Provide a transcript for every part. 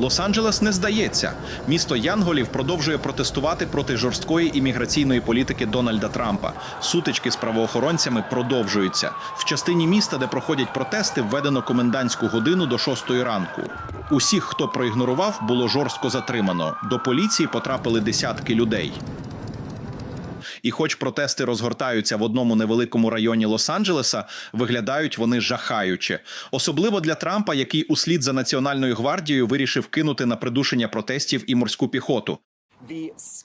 Лос-Анджелес не здається. Місто Янголів продовжує протестувати проти жорсткої імміграційної політики Дональда Трампа. Сутички з правоохоронцями продовжуються. В частині міста, де проходять протести, введено комендантську годину до 6 ранку. Усіх, хто проігнорував, було жорстко затримано. До поліції потрапили десятки людей. І хоч протести розгортаються в одному невеликому районі Лос-Анджелеса, виглядають вони жахаюче. Особливо для Трампа, який услід за Національною гвардією вирішив кинути на придушення протестів і морську піхоту.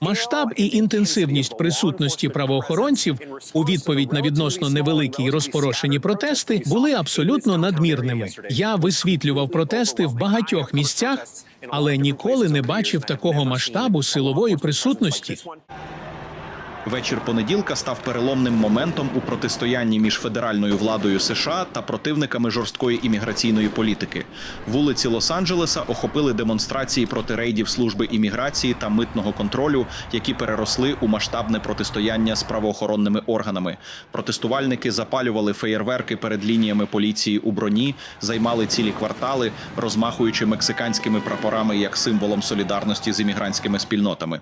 Масштаб і інтенсивність присутності правоохоронців у відповідь на відносно невеликі й розпорошені протести були абсолютно надмірними. Я висвітлював протести в багатьох місцях, але ніколи не бачив такого масштабу силової присутності. Вечір понеділка став переломним моментом у протистоянні між федеральною владою США та противниками жорсткої імміграційної політики. Вулиці Лос-Анджелеса охопили демонстрації проти рейдів служби імміграції та митного контролю, які переросли у масштабне протистояння з правоохоронними органами. Протестувальники запалювали феєрверки перед лініями поліції у броні, займали цілі квартали, розмахуючи мексиканськими прапорами як символом солідарності з іммігрантськими спільнотами.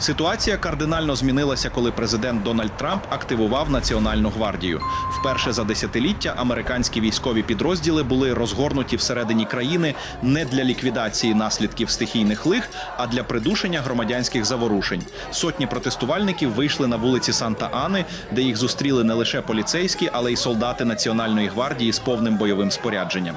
Ситуація кардинально змінилася, коли президент Дональд Трамп активував Національну гвардію. Вперше за десятиліття американські військові підрозділи були розгорнуті всередині країни не для ліквідації наслідків стихійних лих, а для придушення громадянських заворушень. Сотні протестувальників вийшли на вулиці Санта-Ани, де їх зустріли не лише поліцейські, але й солдати Національної гвардії з повним бойовим спорядженням.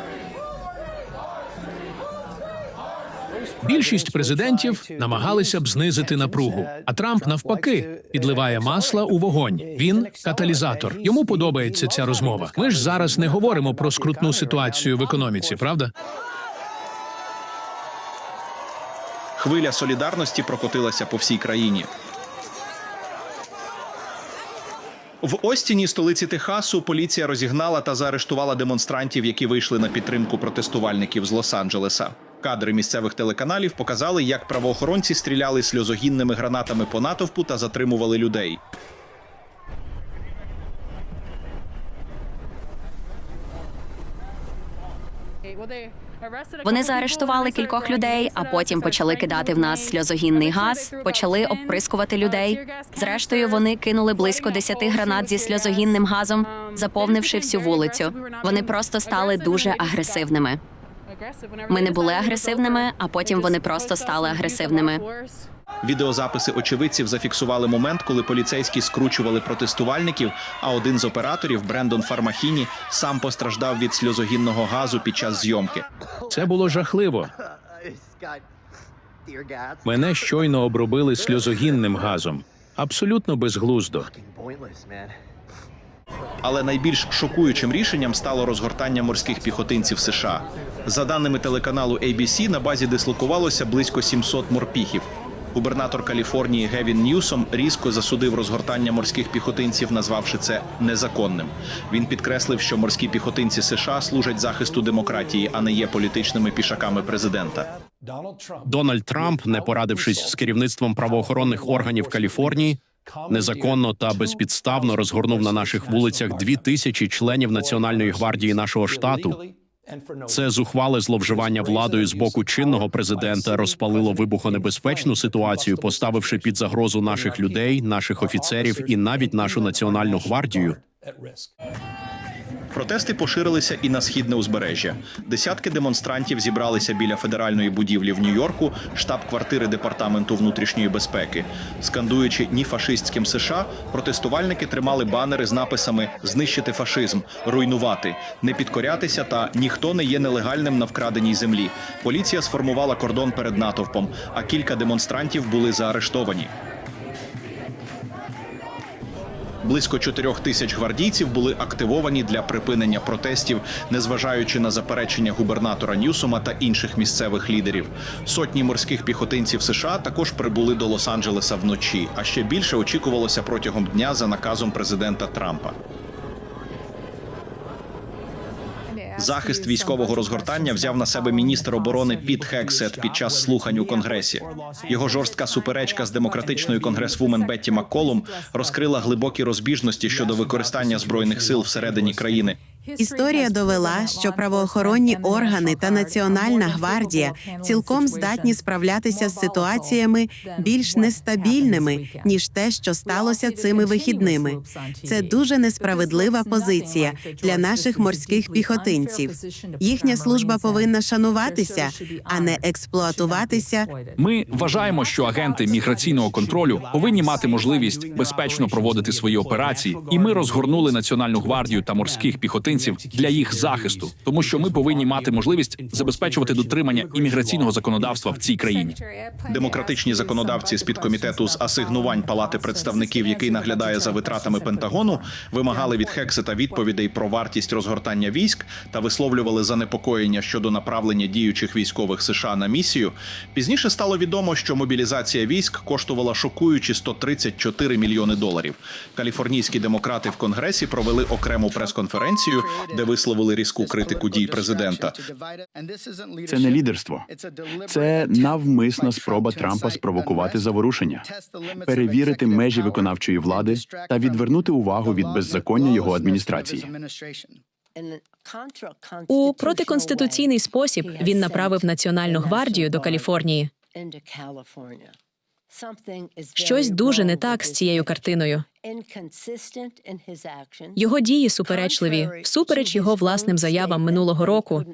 Більшість президентів намагалися б знизити напругу, а Трамп навпаки підливає масла у вогонь. Він каталізатор. Йому подобається ця розмова. Ми ж зараз не говоримо про скрутну ситуацію в економіці, правда? Хвиля солідарності прокотилася по всій країні. В Остіні, столиці Техасу, поліція розігнала та заарештувала демонстрантів, які вийшли на підтримку протестувальників з Лос-Анджелеса. Кадри місцевих телеканалів показали, як правоохоронці стріляли сльозогінними гранатами по натовпу та затримували людей. Вони заарештували кількох людей, а потім почали кидати в нас сльозогінний газ, почали обприскувати людей. Зрештою, вони кинули близько десяти гранат зі сльозогінним газом, заповнивши всю вулицю. Вони просто стали дуже агресивними. Ми не були агресивними, а потім вони просто стали агресивними. Відеозаписи очевидців зафіксували момент, коли поліцейські скручували протестувальників. А один з операторів Брендон Фармахіні сам постраждав від сльозогінного газу під час зйомки. Це було жахливо. Мене щойно обробили сльозогінним газом. Абсолютно безглуздо. Але найбільш шокуючим рішенням стало розгортання морських піхотинців США. За даними телеканалу ABC, на базі дислокувалося близько 700 морпіхів. Губернатор Каліфорнії Гевін Ньюсом різко засудив розгортання морських піхотинців, назвавши це незаконним. Він підкреслив, що морські піхотинці США служать захисту демократії, а не є політичними пішаками президента. Дональд Трамп, не порадившись з керівництвом правоохоронних органів Каліфорнії, незаконно та безпідставно розгорнув на наших вулицях дві тисячі членів Національної гвардії нашого штату. Це зухвале зловживання владою з боку чинного президента розпалило вибухонебезпечну ситуацію, поставивши під загрозу наших людей, наших офіцерів і навіть нашу національну гвардію. Протести поширилися і на східне узбережжя. Десятки демонстрантів зібралися біля федеральної будівлі в Нью-Йорку, штаб-квартири департаменту внутрішньої безпеки. Скандуючи ні фашистським США, протестувальники тримали банери з написами Знищити фашизм, руйнувати, не підкорятися та ніхто не є нелегальним на вкраденій землі. Поліція сформувала кордон перед натовпом, а кілька демонстрантів були заарештовані. Близько чотирьох тисяч гвардійців були активовані для припинення протестів, незважаючи на заперечення губернатора Ньюсома та інших місцевих лідерів. Сотні морських піхотинців США також прибули до Лос-Анджелеса вночі, а ще більше очікувалося протягом дня за наказом президента Трампа. Захист військового розгортання взяв на себе міністр оборони Піт Хексет під час слухань у конгресі. Його жорстка суперечка з демократичною конгресвумен Бетті Макколум розкрила глибокі розбіжності щодо використання збройних сил всередині країни. Історія довела, що правоохоронні органи та Національна гвардія цілком здатні справлятися з ситуаціями більш нестабільними ніж те, що сталося цими вихідними. Це дуже несправедлива позиція для наших морських піхотинців. Їхня служба повинна шануватися, а не експлуатуватися Ми вважаємо, що агенти міграційного контролю повинні мати можливість безпечно проводити свої операції, і ми розгорнули національну гвардію та морських піхотинців для їх захисту, тому що ми повинні мати можливість забезпечувати дотримання імміграційного законодавства в цій країні. Демократичні законодавці з підкомітету з асигнувань Палати представників, який наглядає за витратами Пентагону, вимагали від Хексета відповідей про вартість розгортання військ та висловлювали занепокоєння щодо направлення діючих військових США на місію. Пізніше стало відомо, що мобілізація військ коштувала шокуючі 134 мільйони доларів. Каліфорнійські демократи в конгресі провели окрему прес-конференцію, де висловили різку критику дій президента. Це не лідерство. Це навмисна спроба Трампа спровокувати заворушення, перевірити межі виконавчої влади та відвернути увагу від беззаконня його адміністрації. У протиконституційний спосіб він направив Національну гвардію до Каліфорнії. Щось дуже не так з цією картиною. Його дії суперечливі, всупереч його власним заявам минулого року.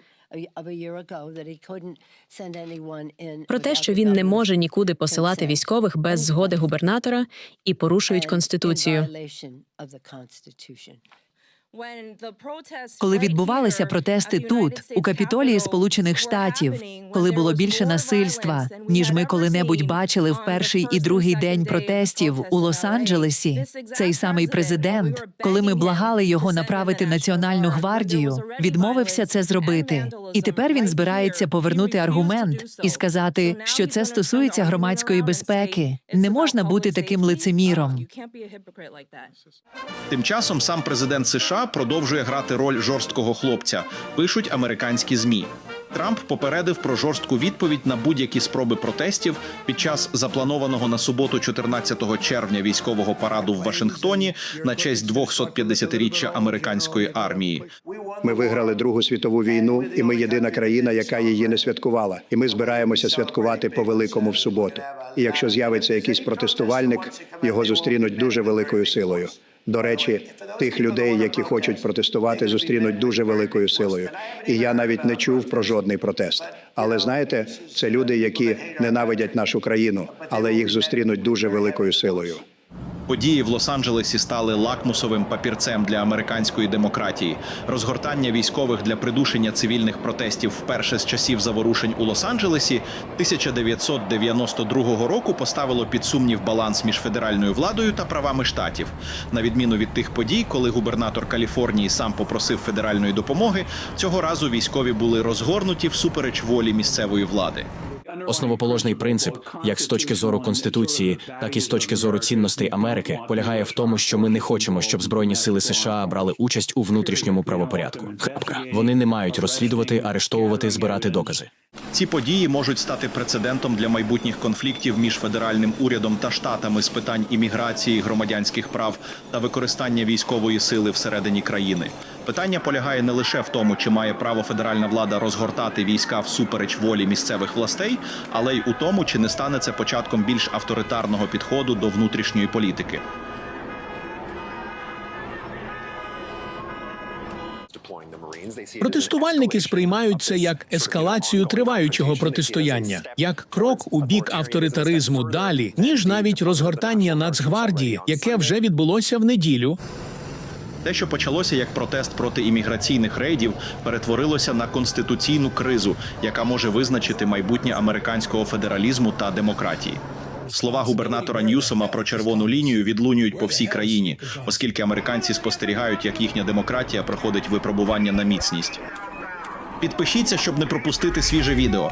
про те, що він не може нікуди посилати військових без згоди губернатора і порушують конституцію. Коли відбувалися протести тут, у Капітолії Сполучених Штатів, коли було більше насильства, ніж ми коли-небудь бачили в перший і другий день протестів у Лос-Анджелесі, цей самий президент, коли ми благали його направити національну гвардію, відмовився це зробити. І тепер він збирається повернути аргумент і сказати, що це стосується громадської безпеки. Не можна бути таким лицеміром. Тим часом сам президент США продовжує грати роль жорсткого хлопця. Пишуть американські змі. Трамп попередив про жорстку відповідь на будь-які спроби протестів під час запланованого на суботу, 14 червня, військового параду в Вашингтоні на честь 250-річчя американської армії. Ми виграли Другу світову війну, і ми єдина країна, яка її не святкувала. І ми збираємося святкувати по великому в суботу. І якщо з'явиться якийсь протестувальник, його зустрінуть дуже великою силою. До речі, тих людей, які хочуть протестувати, зустрінуть дуже великою силою. І я навіть не чув про жодний протест. Але знаєте, це люди, які ненавидять нашу країну, але їх зустрінуть дуже великою силою. Події в Лос-Анджелесі стали лакмусовим папірцем для американської демократії. Розгортання військових для придушення цивільних протестів вперше з часів заворушень у Лос-Анджелесі 1992 року поставило під сумнів баланс між федеральною владою та правами штатів. На відміну від тих подій, коли губернатор Каліфорнії сам попросив федеральної допомоги, цього разу військові були розгорнуті всупереч волі місцевої влади. Основоположний принцип, як з точки зору конституції, так і з точки зору цінностей Америки, полягає в тому, що ми не хочемо, щоб збройні сили США брали участь у внутрішньому правопорядку. Хапка. Вони не мають розслідувати, арештовувати, збирати докази. Ці події можуть стати прецедентом для майбутніх конфліктів між федеральним урядом та штатами з питань імміграції, громадянських прав та використання військової сили всередині країни. Питання полягає не лише в тому, чи має право федеральна влада розгортати війська всупереч волі місцевих властей, але й у тому, чи не стане це початком більш авторитарного підходу до внутрішньої політики. Протестувальники сприймають це як ескалацію триваючого протистояння, як крок у бік авторитаризму далі, ніж навіть розгортання Нацгвардії, яке вже відбулося в неділю. Те, що почалося як протест проти імміграційних рейдів, перетворилося на конституційну кризу, яка може визначити майбутнє американського федералізму та демократії. Слова губернатора Ньюсома про червону лінію відлунюють по всій країні, оскільки американці спостерігають, як їхня демократія проходить випробування на міцність. Підпишіться, щоб не пропустити свіже відео.